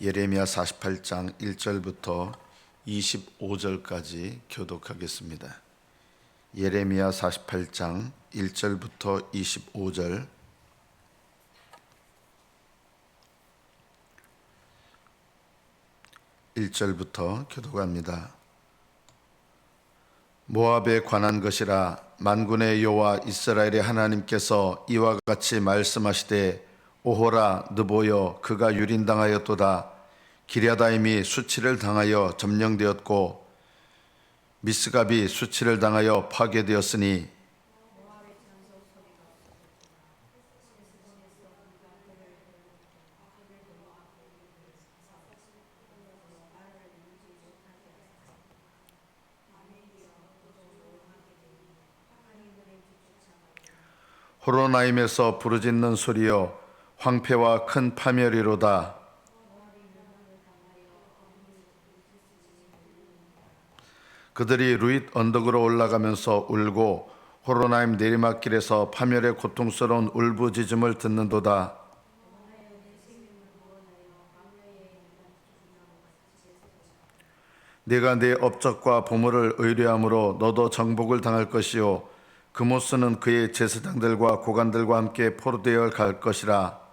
예레미야 48장 1절부터 25절까지 교독하겠습니다. 예레미야 48장 1절부터 25절 일절부터 교독합니다. 모압에 관한 것이라 만군의 여호와 이스라엘의 하나님께서 이와 같이 말씀하시되 오호라 느보여 그가 유린당하였도다. 기랴다임이 수치를 당하여 점령되었고 미스갑이 수치를 당하여 파괴되었으니. 호로나임에서 부르짖는 소리여 황폐와 큰 파멸이로다. 그들이 루잇 언덕으로 올라가면서 울고 호로나임 내리막길에서 파멸의 고통스러운 울부짖음을 듣는도다. 네가 내 업적과 보물을 의뢰함으로 너도 정복을 당할 것이요 그모스는 그의 제사장들과 고관들과 함께 포로되어 갈 것이라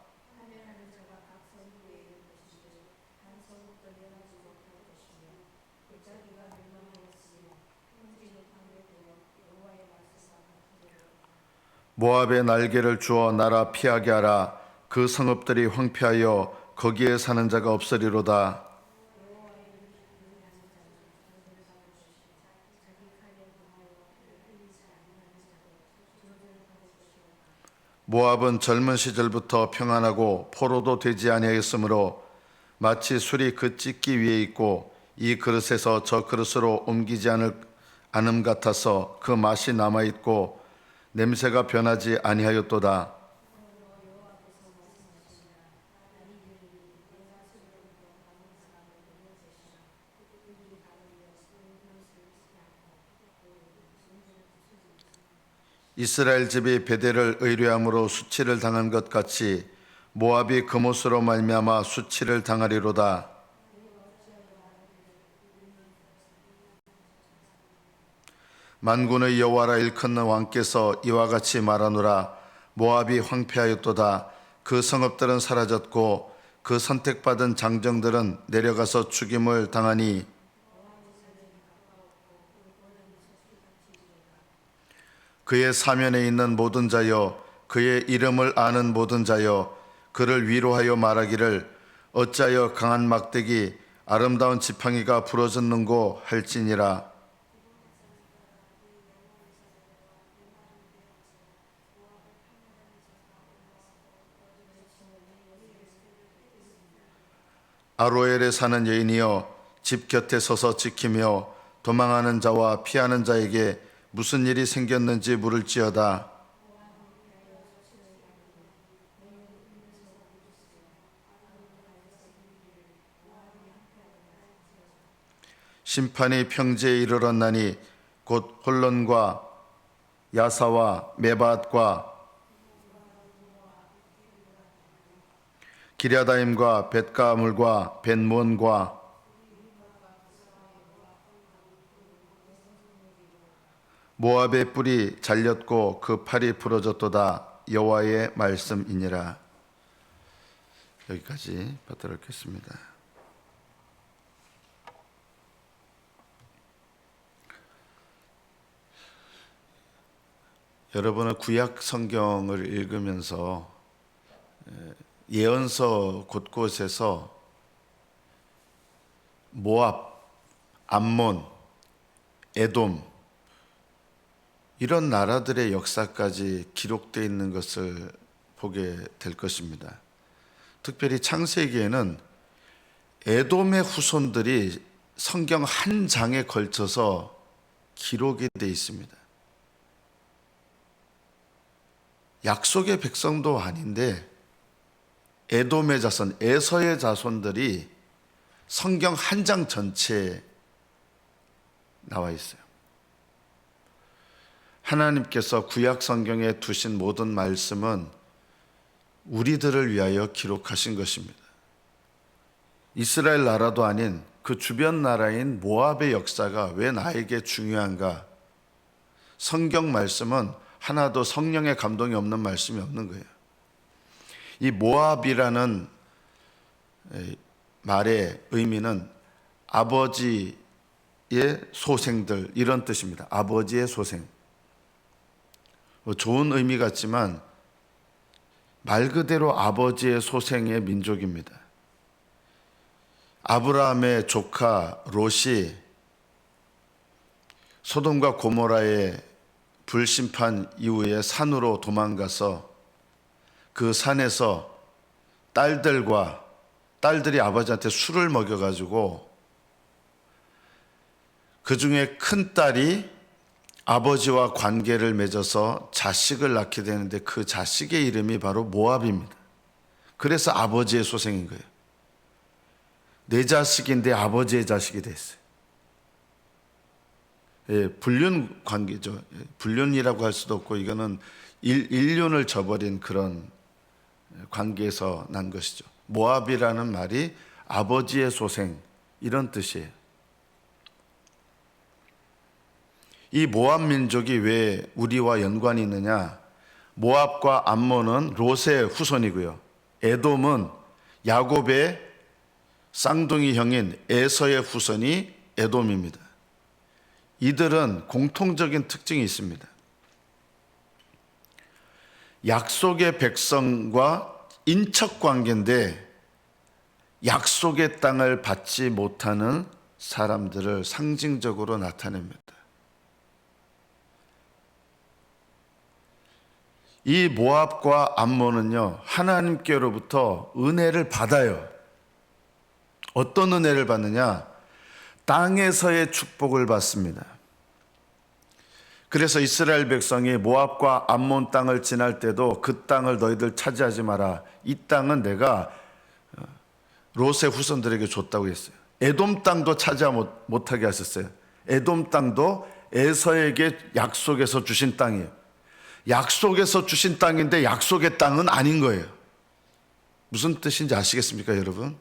모압의 날개를 주어 나라 피하게 하라. 그 성읍들이 황폐하여 거기에 사는 자가 없으리로다. 모압은 젊은 시절부터 평안하고 포로도 되지 아니하였으므로 마치 술이 그 찢기 위에 있고 이 그릇에서 저 그릇으로 옮기지 않을 않음 같아서 그 맛이 남아 있고 냄새가 변하지 아니하였도다. 이스라엘 집이 베델을 의뢰함으로 수치를 당한 것 같이 모압이 그못으로 말미암아 수치를 당하리로다. 만군의 여호와라 일컫는 왕께서 이와 같이 말하노라. 모압이 황폐하였도다. 그 성읍들은 사라졌고 그 선택받은 장정들은 내려가서 죽임을 당하니. 그의 사면에 있는 모든 자여 그의 이름을 아는 모든 자여 그를 위로하여 말하기를 어찌하여 강한 막대기 아름다운 지팡이가 부러졌는고 할지니라 아로엘에 사는 여인이여 집 곁에 서서 지키며 도망하는 자와 피하는 자에게 무슨 일이 생겼는지 물을지어다. 심판이 평지에 이르렀나니 곧 홀론과 야사와 메밧과 기랴다임과 벳가물과 벤몬과 모압의 뿔이 잘렸고 그 팔이 부러졌도다 여호와의 말씀이니라 여기까지 받도록 하겠습니다. 여러분은 구약 성경을 읽으면서 예언서 곳곳에서 모압, 암몬, 에돔 이런 나라들의 역사까지 기록되어 있는 것을 보게 될 것입니다. 특별히 창세기에는 에돔의 후손들이 성경 한 장에 걸쳐서 기록이 되어 있습니다. 약속의 백성도 아닌데 에돔의 자손, 에서의 자손들이 성경 한 장 전체에 나와 있어요. 하나님께서 구약 성경에 두신 모든 말씀은 우리들을 위하여 기록하신 것입니다. 이스라엘 나라도 아닌 그 주변 나라인 모압의 역사가 왜 나에게 중요한가? 성경 말씀은 하나도 성령의 감동이 없는 말씀이 없는 거예요. 이 모압이라는 에, 말의 의미는 아버지의 소생들 이런 뜻입니다. 아버지의 소생. 뭐 좋은 의미 같지만 말 그대로 아버지의 소생의 민족입니다. 아브라함의 조카 롯이 소돔과 고모라의 불심판 이후에 산으로 도망가서 그 산에서 딸들과 딸들이 아버지한테 술을 먹여가지고 그 중에 큰 딸이 아버지와 관계를 맺어서 자식을 낳게 되는데 그 자식의 이름이 바로 모압입니다. 그래서 아버지의 소생인 거예요. 내 자식인데 아버지의 자식이 됐어요. 예, 불륜 관계죠. 예, 불륜이라고 할 수도 없고 이거는 일, 인륜을 저버린 그런 관계에서 난 것이죠. 모압이라는 말이 아버지의 소생 이런 뜻이에요. 이 모압 민족이 왜 우리와 연관이 있느냐? 모압과 암몬은 롯의 후손이고요. 에돔은 야곱의 쌍둥이 형인 에서의 후손이 에돔입니다. 이들은 공통적인 특징이 있습니다. 약속의 백성과 인척 관계인데 약속의 땅을 받지 못하는 사람들을 상징적으로 나타냅니다. 이 모압과 암몬은요, 하나님께로부터 은혜를 받아요. 어떤 은혜를 받느냐? 땅에서의 축복을 받습니다. 그래서 이스라엘 백성이 모압과 암몬 땅을 지날 때도 그 땅을 너희들 차지하지 마라. 이 땅은 내가 어, 롯의 후손들에게 줬다고 했어요. 에돔 땅도 차지 못하게 하셨어요. 에돔 땅도 에서에게 약속해서 주신 땅이에요. 약속에서 주신 땅인데 약속의 땅은 아닌 거예요. 무슨 뜻인지 아시겠습니까, 여러분?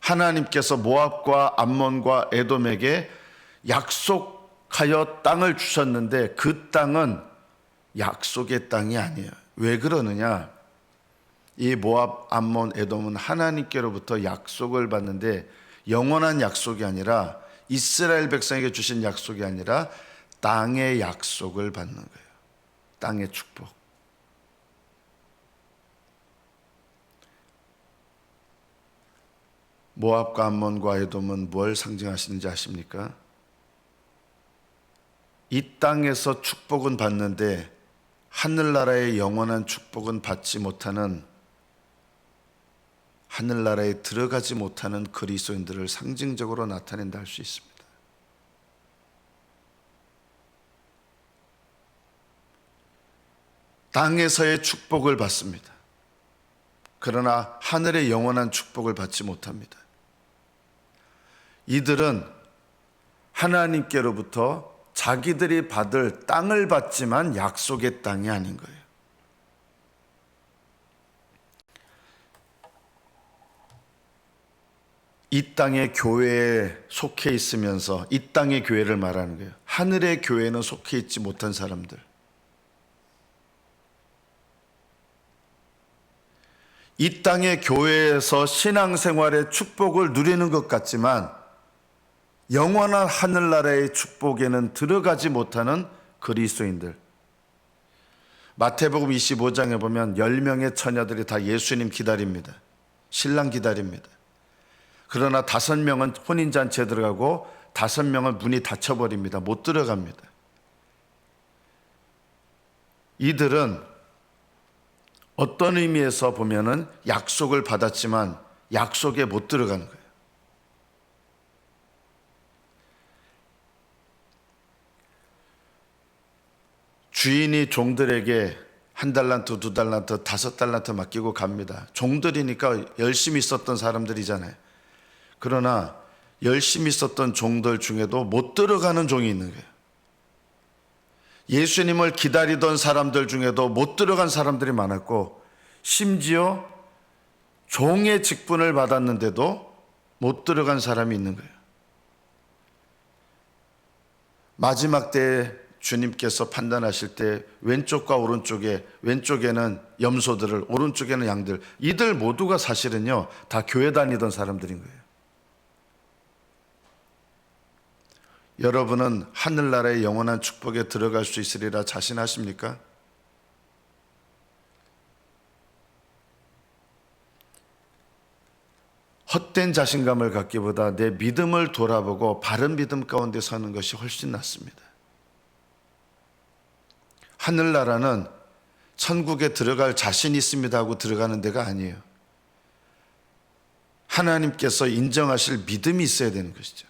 하나님께서 모압과 암몬과 에돔에게 약속 하여 땅을 주셨는데 그 땅은 약속의 땅이 아니에요. 왜 그러느냐? 이 모압, 암몬, 에돔은 하나님께로부터 약속을 받는데 영원한 약속이 아니라 이스라엘 백성에게 주신 약속이 아니라 땅의 약속을 받는 거예요. 땅의 축복. 모압과 암몬과 에돔은 뭘 상징하시는지 아십니까? 이 땅에서 축복은 받는데 하늘나라의 영원한 축복은 받지 못하는 하늘나라에 들어가지 못하는 그리스도인들을 상징적으로 나타낸다 할 수 있습니다. 땅에서의 축복을 받습니다. 그러나 하늘의 영원한 축복을 받지 못합니다. 이들은 하나님께로부터 자기들이 받을 땅을 받지만 약속의 땅이 아닌 거예요. 이 땅의 교회에 속해 있으면서 이 땅의 교회를 말하는 거예요. 하늘의 교회는 속해 있지 못한 사람들. 이 땅의 교회에서 신앙생활의 축복을 누리는 것 같지만 영원한 하늘나라의 축복에는 들어가지 못하는 그리스도인들. 마태복음 25장에 보면 10명의 처녀들이 다 예수님 기다립니다. 신랑 기다립니다. 그러나 다섯 명은 혼인잔치에 들어가고 다섯 명은 문이 닫혀버립니다. 못 들어갑니다. 이들은 어떤 의미에서 보면은 약속을 받았지만 약속에 못 들어가는 거예요. 주인이 종들에게 한 달란트, 두 달란트, 다섯 달란트 맡기고 갑니다. 종들이니까 열심히 있었던 사람들이잖아요. 그러나 열심히 있었던 종들 중에도 못 들어가는 종이 있는 거예요. 예수님을 기다리던 사람들 중에도 못 들어간 사람들이 많았고 심지어 종의 직분을 받았는데도 못 들어간 사람이 있는 거예요. 마지막 때에 주님께서 판단하실 때 왼쪽과 오른쪽에 왼쪽에는 염소들을 오른쪽에는 양들 이들 모두가 사실은요 다 교회 다니던 사람들인 거예요. 여러분은 하늘나라의 영원한 축복에 들어갈 수 있으리라 자신하십니까? 헛된 자신감을 갖기보다 내 믿음을 돌아보고 바른 믿음 가운데 서는 것이 훨씬 낫습니다. 하늘나라는 천국에 들어갈 자신이 있습니다 하고 들어가는 데가 아니에요. 하나님께서 인정하실 믿음이 있어야 되는 것이죠.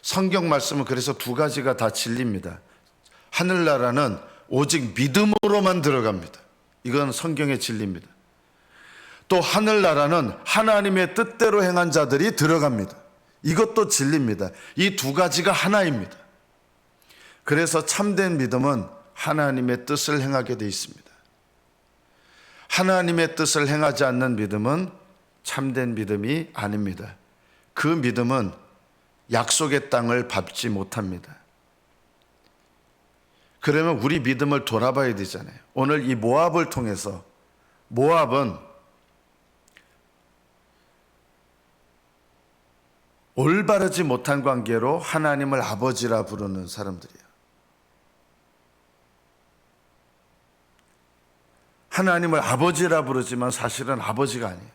성경 말씀은 그래서 두 가지가 다 진리입니다. 하늘나라는 오직 믿음으로만 들어갑니다. 이건 성경의 진리입니다. 또 하늘나라는 하나님의 뜻대로 행한 자들이 들어갑니다. 이것도 진리입니다. 이 두 가지가 하나입니다. 그래서 참된 믿음은 하나님의 뜻을 행하게 돼 있습니다. 하나님의 뜻을 행하지 않는 믿음은 참된 믿음이 아닙니다. 그 믿음은 약속의 땅을 밟지 못합니다. 그러면 우리 믿음을 돌아봐야 되잖아요. 오늘 이 모압을 통해서 모압은 올바르지 못한 관계로 하나님을 아버지라 부르는 사람들이에요. 하나님을 아버지라 부르지만 사실은 아버지가 아니에요.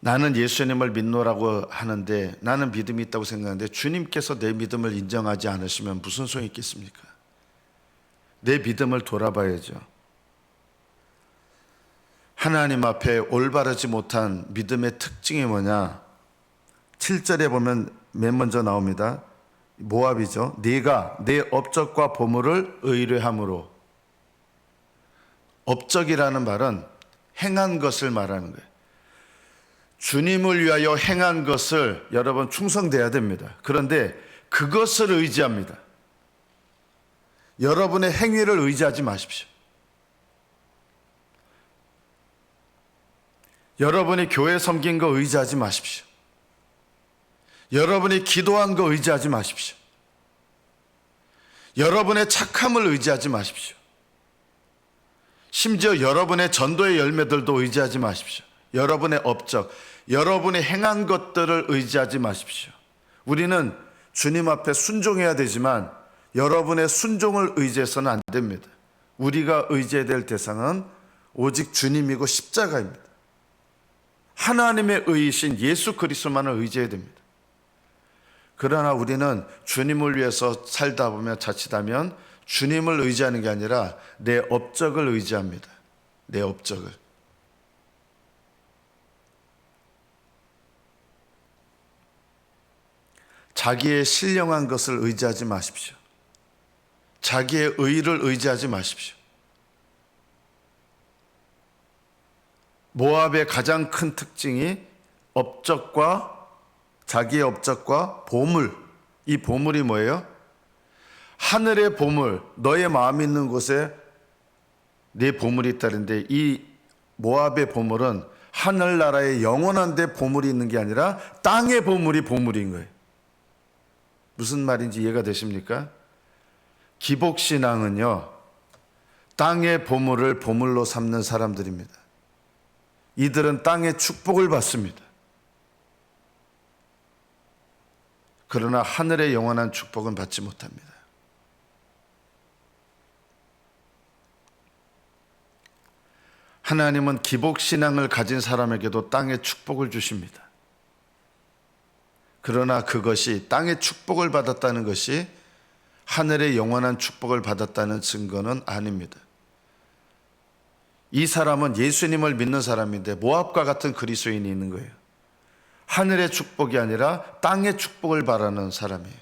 나는 예수님을 믿노라고 하는데 나는 믿음이 있다고 생각하는데 주님께서 내 믿음을 인정하지 않으시면 무슨 소용이 있겠습니까? 내 믿음을 돌아봐야죠. 하나님 앞에 올바르지 못한 믿음의 특징이 뭐냐? 7절에 보면 맨 먼저 나옵니다. 모압이죠. 네가 내 업적과 보물을 의뢰함으로 업적이라는 말은 행한 것을 말하는 거예요. 주님을 위하여 행한 것을 여러분 충성돼야 됩니다. 그런데 그것을 의지합니다. 여러분의 행위를 의지하지 마십시오. 여러분이 교회 섬긴 거 의지하지 마십시오. 여러분이 기도한 거 의지하지 마십시오. 여러분의 착함을 의지하지 마십시오. 심지어 여러분의 전도의 열매들도 의지하지 마십시오. 여러분의 업적, 여러분이 행한 것들을 의지하지 마십시오. 우리는 주님 앞에 순종해야 되지만 여러분의 순종을 의지해서는 안 됩니다. 우리가 의지해야 될 대상은 오직 주님이고 십자가입니다. 하나님의 의이신 예수 그리스도만을 의지해야 됩니다. 그러나 우리는 주님을 위해서 살다 보면 자칫하면 주님을 의지하는 게 아니라 내 업적을 의지합니다. 내 업적을. 자기의 신령한 것을 의지하지 마십시오. 자기의 의를 의지하지 마십시오. 모압의 가장 큰 특징이 업적과 자기의 업적과 보물. 이 보물이 뭐예요? 하늘의 보물, 너의 마음 있는 곳에 내 보물이 있다는데 이 모압의 보물은 하늘나라의 영원한 데 보물이 있는 게 아니라 땅의 보물이 보물인 거예요. 무슨 말인지 이해가 되십니까? 기복신앙은요, 땅의 보물을 보물로 삼는 사람들입니다. 이들은 땅의 축복을 받습니다. 그러나 하늘의 영원한 축복은 받지 못합니다. 하나님은 기복신앙을 가진 사람에게도 땅의 축복을 주십니다. 그러나 그것이 땅의 축복을 받았다는 것이 하늘의 영원한 축복을 받았다는 증거는 아닙니다. 이 사람은 예수님을 믿는 사람인데 모압과 같은 그리스도인이 있는 거예요. 하늘의 축복이 아니라 땅의 축복을 바라는 사람이에요.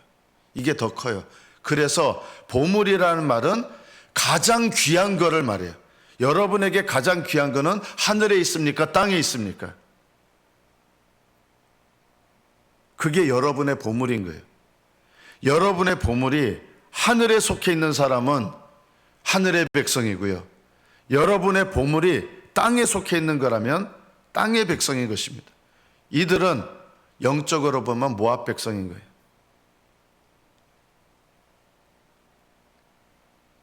이게 더 커요. 그래서 보물이라는 말은 가장 귀한 거를 말해요. 여러분에게 가장 귀한 거는 하늘에 있습니까? 땅에 있습니까? 그게 여러분의 보물인 거예요. 여러분의 보물이 하늘에 속해 있는 사람은 하늘의 백성이고요. 여러분의 보물이 땅에 속해 있는 거라면 땅의 백성인 것입니다. 이들은 영적으로 보면 모압 백성인 거예요.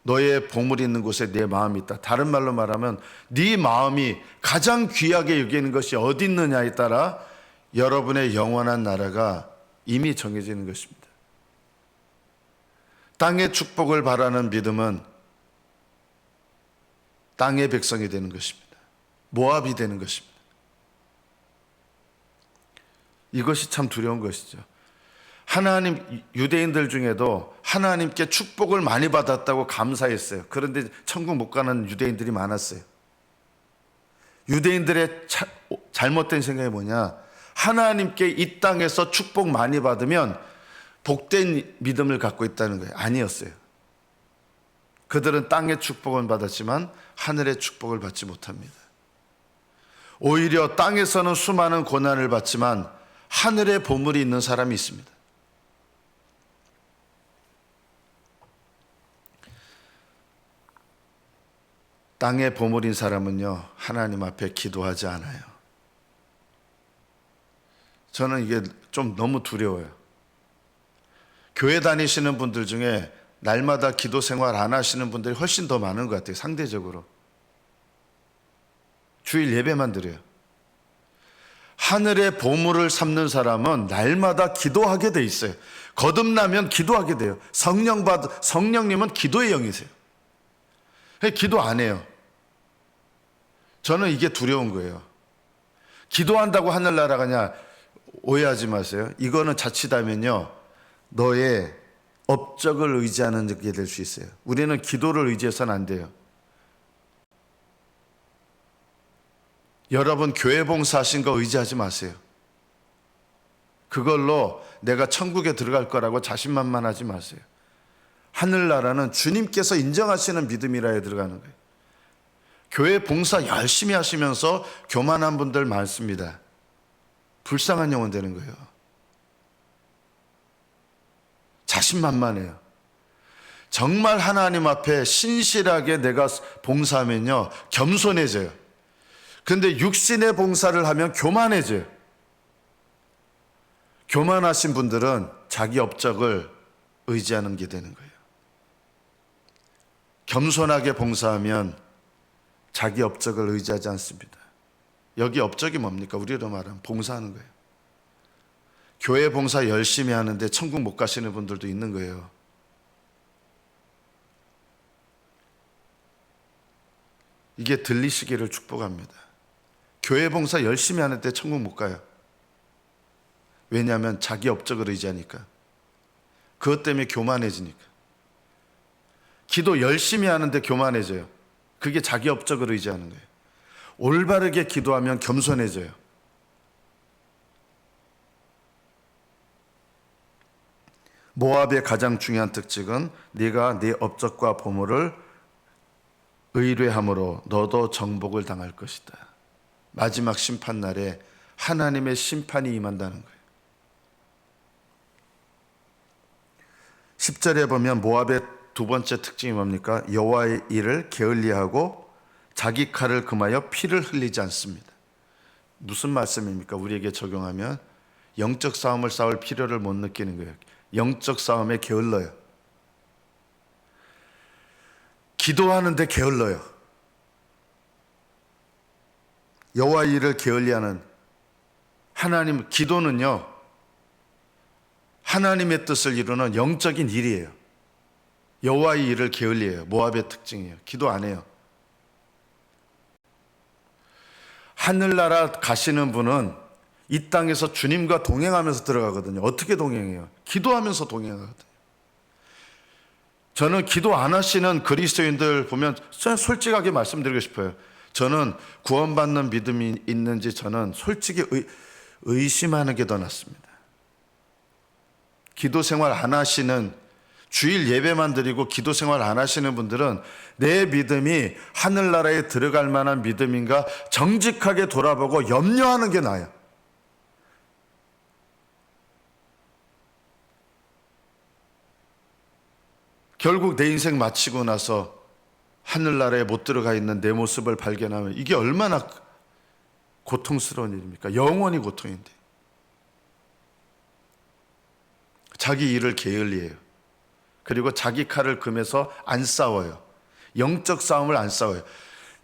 너의 보물이 있는 곳에 내 마음이 있다. 다른 말로 말하면 네 마음이 가장 귀하게 여기는 것이 어디 있느냐에 따라 여러분의 영원한 나라가 이미 정해지는 것입니다. 땅의 축복을 바라는 믿음은 땅의 백성이 되는 것입니다. 모압이 되는 것입니다. 이것이 참 두려운 것이죠. 하나님 유대인들 중에도 하나님께 축복을 많이 받았다고 감사했어요. 그런데 천국 못 가는 유대인들이 많았어요. 유대인들의 차- 잘못된 생각이 뭐냐? 하나님께 이 땅에서 축복 많이 받으면 복된 믿음을 갖고 있다는 거예요. 아니었어요. 그들은 땅의 축복은 받았지만 하늘의 축복을 받지 못합니다. 오히려 땅에서는 수많은 고난을 받지만 하늘의 보물이 있는 사람이 있습니다. 땅의 보물인 사람은요, 하나님 앞에 기도하지 않아요. 저는 이게 좀 너무 두려워요. 교회 다니시는 분들 중에 날마다 기도 생활 안 하시는 분들이 훨씬 더 많은 것 같아요, 상대적으로. 주일 예배만 드려요. 하늘의 보물을 삼는 사람은 날마다 기도하게 돼 있어요. 거듭나면 기도하게 돼요. 성령 받 성령님은 기도의 영이세요. 기도 안 해요. 저는 이게 두려운 거예요. 기도한다고 하늘나라 가냐 오해하지 마세요. 이거는 자칫하면요 너의 업적을 의지하는 게 될 수 있어요. 우리는 기도를 의지해서는 안 돼요. 여러분 교회 봉사하신 거 의지하지 마세요. 그걸로 내가 천국에 들어갈 거라고 자신만만하지 마세요. 하늘나라는 주님께서 인정하시는 믿음이라에 들어가는 거예요. 교회 봉사 열심히 하시면서 교만한 분들 많습니다. 불쌍한 영혼 되는 거예요. 자신만만해요. 정말 하나님 앞에 신실하게 내가 봉사하면요, 겸손해져요. 근데 육신의 봉사를 하면 교만해져요. 교만하신 분들은 자기 업적을 의지하는 게 되는 거예요. 겸손하게 봉사하면 자기 업적을 의지하지 않습니다. 여기 업적이 뭡니까? 우리로 말하면 봉사하는 거예요. 교회 봉사 열심히 하는데 천국 못 가시는 분들도 있는 거예요. 이게 들리시기를 축복합니다. 교회 봉사 열심히 하는데 천국 못 가요. 왜냐하면 자기 업적을 의지하니까. 그것 때문에 교만해지니까. 기도 열심히 하는데 교만해져요. 그게 자기 업적을 의지하는 거예요. 올바르게 기도하면 겸손해져요. 모압의 가장 중요한 특징은 네가 네 업적과 보물을 의뢰함으로 너도 정복을 당할 것이다. 마지막 심판 날에 하나님의 심판이 임한다는 거예요. 10절에 보면 모압의 두 번째 특징이 뭡니까? 여호와의 일을 게을리하고 자기 칼을 금하여 피를 흘리지 않습니다. 무슨 말씀입니까? 우리에게 적용하면 영적 싸움을 싸울 필요를 못 느끼는 거예요. 영적 싸움에 게을러요. 기도하는데 게을러요. 여호와 일을 게을리하는 하나님 기도는요. 하나님의 뜻을 이루는 영적인 일이에요. 여호와의 일을 게을리해요. 모압의 특징이에요. 기도 안 해요. 하늘나라 가시는 분은 이 땅에서 주님과 동행하면서 들어가거든요. 어떻게 동행해요? 기도하면서 동행하거든요. 저는 기도 안 하시는 그리스도인들 보면 솔직하게 말씀드리고 싶어요. 저는 구원받는 믿음이 있는지 저는 솔직히 의, 의심하는 게 더 낫습니다. 기도 생활 안 하시는 주일 예배만 드리고 기도 생활 안 하시는 분들은 내 믿음이 하늘나라에 들어갈 만한 믿음인가 정직하게 돌아보고 염려하는 게 나아요. 결국 내 인생 마치고 나서 하늘나라에 못 들어가 있는 내 모습을 발견하면 이게 얼마나 고통스러운 일입니까? 영원히 고통인데. 자기 일을 게을리해요. 그리고 자기 칼을 금해서 안 싸워요. 영적 싸움을 안 싸워요.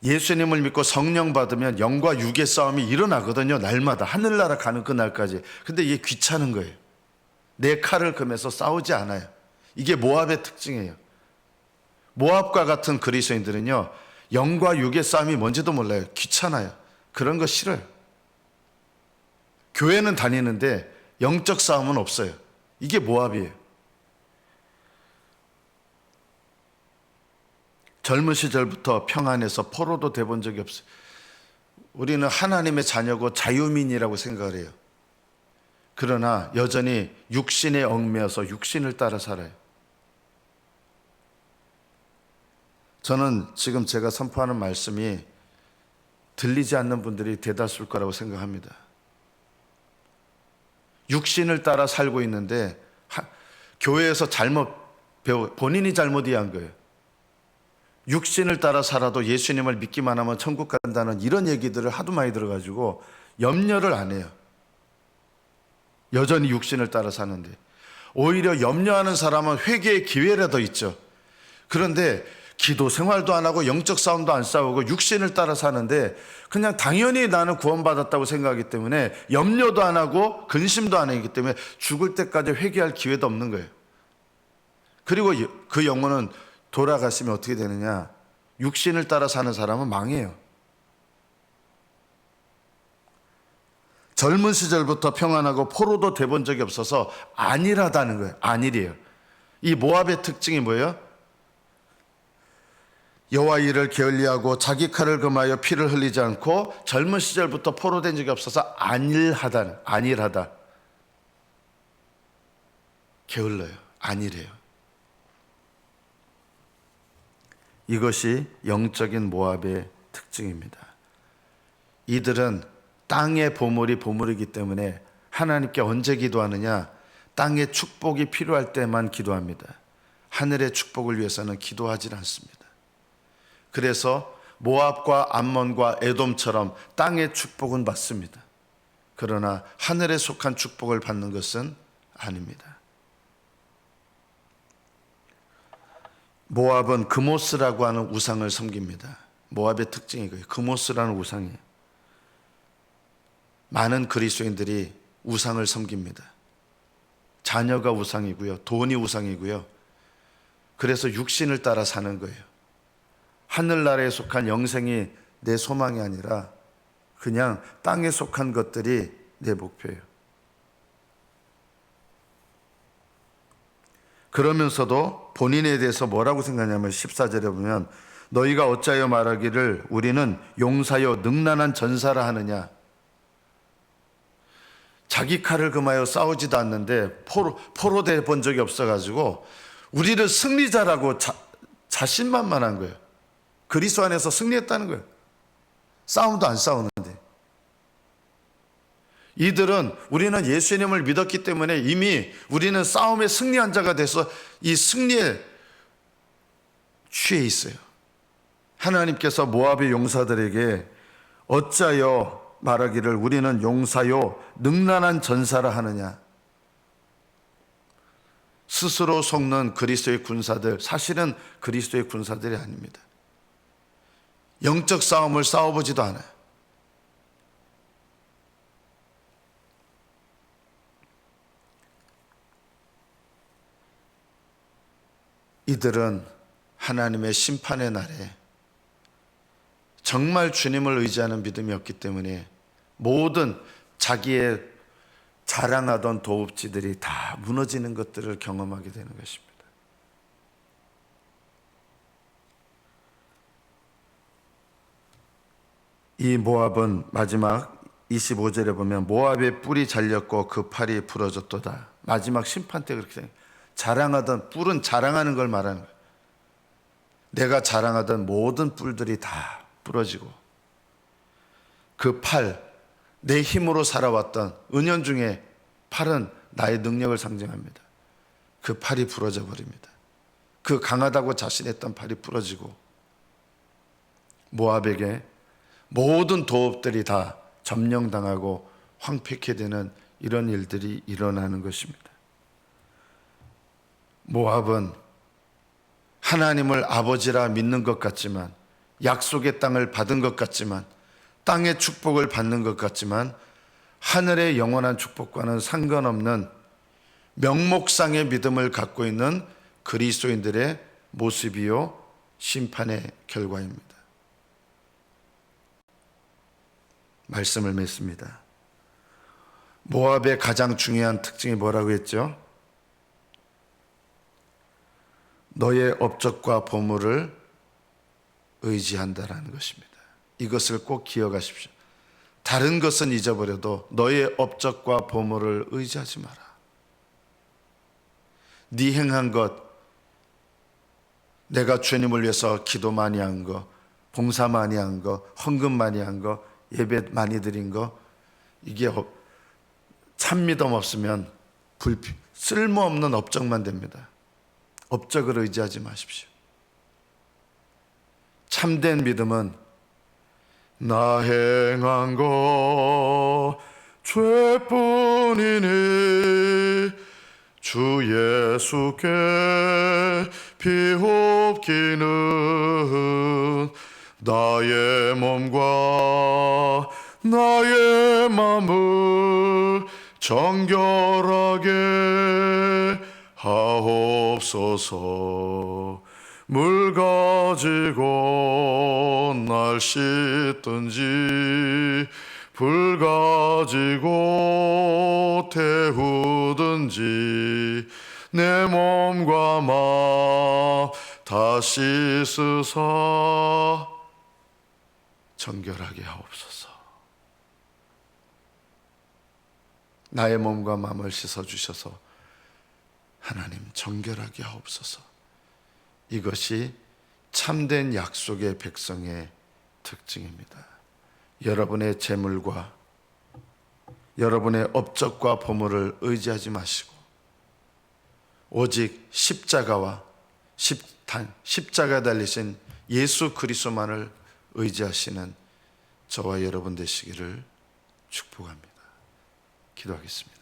예수님을 믿고 성령 받으면 영과 육의 싸움이 일어나거든요. 날마다 하늘나라 가는 그날까지. 근데 이게 귀찮은 거예요. 내 칼을 금해서 싸우지 않아요. 이게 모압의 특징이에요. 모압과 같은 그리스도인들은요. 영과 육의 싸움이 뭔지도 몰라요. 귀찮아요. 그런 거 싫어요. 교회는 다니는데 영적 싸움은 없어요. 이게 모압이에요. 젊은 시절부터 평안해서 포로도 돼본 적이 없어요. 우리는 하나님의 자녀고 자유민이라고 생각을 해요. 그러나 여전히 육신에 얽매여서 육신을 따라 살아요. 저는 지금 제가 선포하는 말씀이 들리지 않는 분들이 대다수일 거라고 생각합니다. 육신을 따라 살고 있는데 하- 교회에서 잘못 배워 본인이 잘못 이해한 거예요. 육신을 따라 살아도 예수님을 믿기만 하면 천국 간다는 이런 얘기들을 하도 많이 들어가지고 염려를 안 해요. 여전히 육신을 따라 사는데 오히려 염려하는 사람은 회개의 기회라도 있죠. 그런데 기도 생활도 안 하고 영적 싸움도 안 싸우고 육신을 따라 사는데 그냥 당연히 나는 구원받았다고 생각하기 때문에 염려도 안 하고 근심도 안 하기 때문에 죽을 때까지 회개할 기회도 없는 거예요. 그리고 그 영혼은 돌아가시면 어떻게 되느냐? 육신을 따라 사는 사람은 망해요. 젊은 시절부터 평안하고 포로도 돼본 적이 없어서 안일하다는 거예요. 안일이에요. 이 모압의 특징이 뭐예요? 여호와 일을 게을리하고 자기 칼을 금하여 피를 흘리지 않고 젊은 시절부터 포로된 적이 없어서 안일하다는 안일하다. 게을러요. 안일해요. 이것이 영적인 모압의 특징입니다. 이들은 땅의 보물이 보물이기 때문에 하나님께 언제 기도하느냐? 땅의 축복이 필요할 때만 기도합니다. 하늘의 축복을 위해서는 기도하지 않습니다. 그래서 모압과 암몬과 에돔처럼 땅의 축복은 받습니다. 그러나 하늘에 속한 축복을 받는 것은 아닙니다. 모압은 금오스라고 하는 우상을 섬깁니다. 모압의 특징이 거예요. 금오스라는 우상이에요. 많은 그리스도인들이 우상을 섬깁니다. 자녀가 우상이고요. 돈이 우상이고요. 그래서 육신을 따라 사는 거예요. 하늘나라에 속한 영생이 내 소망이 아니라 그냥 땅에 속한 것들이 내 목표예요. 그러면서도 본인에 대해서 뭐라고 생각하냐면 14절에 보면 너희가 어찌하여 말하기를 우리는 용사여 능란한 전사라 하느냐 자기 칼을 금하여 싸우지도 않는데 포로, 포로 돼 본 적이 없어가지고 우리를 승리자라고 자, 자신만만한 거예요. 그리스도 안에서 승리했다는 거예요. 싸움도 안 싸우는데. 이들은 우리는 예수님을 믿었기 때문에 이미 우리는 싸움에 승리한 자가 돼서 이 승리에 취해 있어요. 하나님께서 모압의 용사들에게 어찌하여 말하기를 우리는 용사요 능란한 전사라 하느냐. 스스로 속는 그리스도의 군사들 사실은 그리스도의 군사들이 아닙니다. 영적 싸움을 싸워보지도 않아요. 이들은 하나님의 심판의 날에 정말 주님을 의지하는 믿음이 없기 때문에 모든 자기의 자랑하던 도읍지들이 다 무너지는 것들을 경험하게 되는 것입니다. 이 모압은 마지막 25절에 보면 모압의 뿔이 잘렸고 그 팔이 부러졌도다. 마지막 심판 때 그렇게. 자랑하던 뿔은 자랑하는 걸 말하는 거예요. 내가 자랑하던 모든 뿔들이 다 부러지고 그 팔, 내 힘으로 살아왔던 은연 중에 팔은 나의 능력을 상징합니다. 그 팔이 부러져 버립니다. 그 강하다고 자신했던 팔이 부러지고 모압에게 모든 도읍들이 다 점령당하고 황폐케 되는 이런 일들이 일어나는 것입니다. 모압은 하나님을 아버지라 믿는 것 같지만 약속의 땅을 받은 것 같지만 땅의 축복을 받는 것 같지만 하늘의 영원한 축복과는 상관없는 명목상의 믿음을 갖고 있는 그리스도인들의 모습이요 심판의 결과입니다. 말씀을 맺습니다. 모압의 가장 중요한 특징이 뭐라고 했죠? 너의 업적과 보물을 의지한다라는 것입니다. 이것을 꼭 기억하십시오. 다른 것은 잊어버려도 너의 업적과 보물을 의지하지 마라. 네 행한 것, 내가 주님을 위해서 기도 많이 한 거, 봉사 많이 한 거, 헌금 많이 한 거, 예배 많이 드린 거, 이게 업- 참 믿음 없으면 불필, 쓸모없는 업적만 됩니다. 업적을 의지하지 마십시오. 참된 믿음은 나 행한 거 죄뿐이니 주 예수께 비옵기는 나의 몸과 나의 마음을 정결하게 하옵소서. 물 가지고 날 씻든지 불 가지고 태우든지 내 몸과 마음 다 씻으사 정결하게 하옵소서 나의 몸과 마음을 씻어 주셔서 하나님 정결하게 하옵소서. 이것이 참된 약속의 백성의 특징입니다. 여러분의 재물과 여러분의 업적과 보물을 의지하지 마시고 오직 십자가와 십단 십자가 달리신 예수 그리스도만을 의지하시는 저와 여러분 되시기를 축복합니다. 기도하겠습니다.